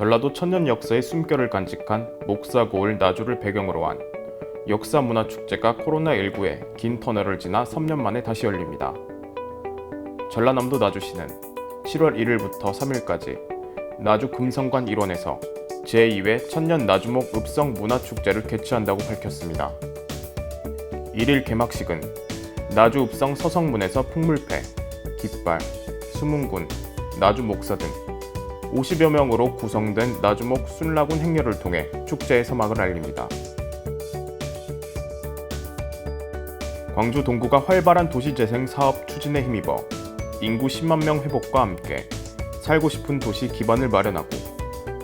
전라도 천년 역사의 숨결을 간직한 목사고을 나주를 배경으로 한 역사문화축제가 코로나19의 긴 터널을 지나 3년 만에 다시 열립니다. 전라남도 나주시는 7월 1일부터 3일까지 나주 금성관 일원에서 제2회 천년 나주목 읍성 문화축제를 개최한다고 밝혔습니다. 1일 개막식은 나주 읍성 서성문에서 풍물패, 깃발, 수문군, 나주 목사 등 50여 명으로 구성된 나주목 순라군 행렬을 통해 축제의 서막을 알립니다. 광주 동구가 활발한 도시재생 사업 추진에 힘입어 인구 10만 명 회복과 함께 살고 싶은 도시 기반을 마련하고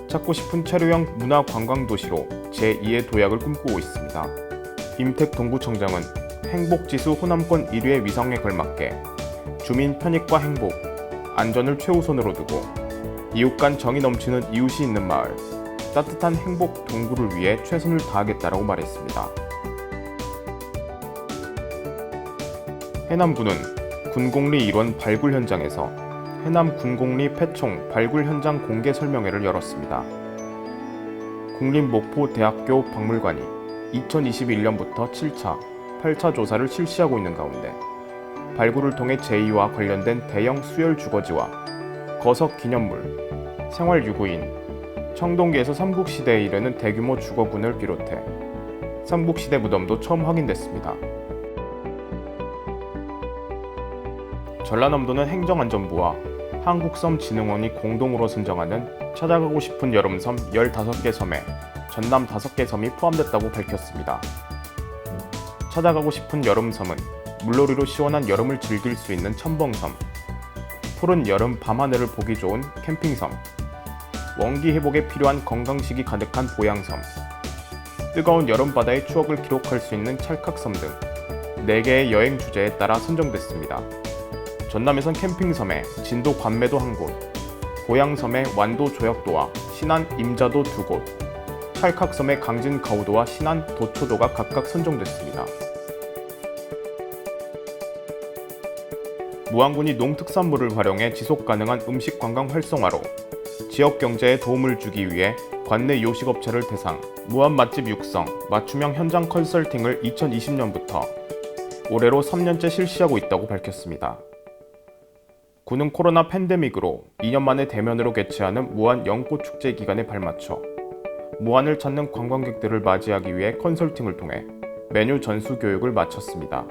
찾고 싶은 체류형 문화 관광 도시로 제2의 도약을 꿈꾸고 있습니다. 임택 동구청장은 행복지수 호남권 1위의 위상에 걸맞게 주민 편익과 행복, 안전을 최우선으로 두고 이웃 간 정이 넘치는 이웃이 있는 마을, 따뜻한 행복 동구를 위해 최선을 다하겠다라고 말했습니다. 해남군은 군공리 일원 발굴 현장에서 해남 군공리 패총 발굴 현장 공개 설명회를 열었습니다. 국립목포대학교 박물관이 2021년부터 7차, 8차 조사를 실시하고 있는 가운데 발굴을 통해 제2와 관련된 대형 수열 주거지와 거석 기념물, 생활유구인, 청동기에서 삼국시대에 이르는 대규모 주거군을 비롯해 삼국시대 무덤도 처음 확인됐습니다. 전라남도는 행정안전부와 한국섬진흥원이 공동으로 선정하는 찾아가고 싶은 여름섬 15개 섬에 전남 5개 섬이 포함됐다고 밝혔습니다. 찾아가고 싶은 여름섬은 물놀이로 시원한 여름을 즐길 수 있는 첨벙섬, 푸른 여름 밤하늘을 보기 좋은 캠핑섬, 원기 회복에 필요한 건강식이 가득한 보양섬, 뜨거운 여름 바다의 추억을 기록할 수 있는 찰칵섬 등 4개의 여행 주제에 따라 선정됐습니다. 전남에선 캠핑섬에 진도 관매도 한 곳, 고양섬의 완도 조약도와 신안 임자도 두 곳, 찰칵섬의 강진 가우도와 신안 도초도가 각각 선정됐습니다. 무안군이 농특산물을 활용해 지속 가능한 음식 관광 활성화로 지역 경제에 도움을 주기 위해 관내 요식업체를 대상 무안 맛집 육성, 맞춤형 현장 컨설팅을 2020년부터 올해로 3년째 실시하고 있다고 밝혔습니다. 군은 코로나 팬데믹으로 2년 만에 대면으로 개최하는 무안 연꽃 축제 기간에 발맞춰 무안을 찾는 관광객들을 맞이하기 위해 컨설팅을 통해 메뉴 전수 교육을 마쳤습니다.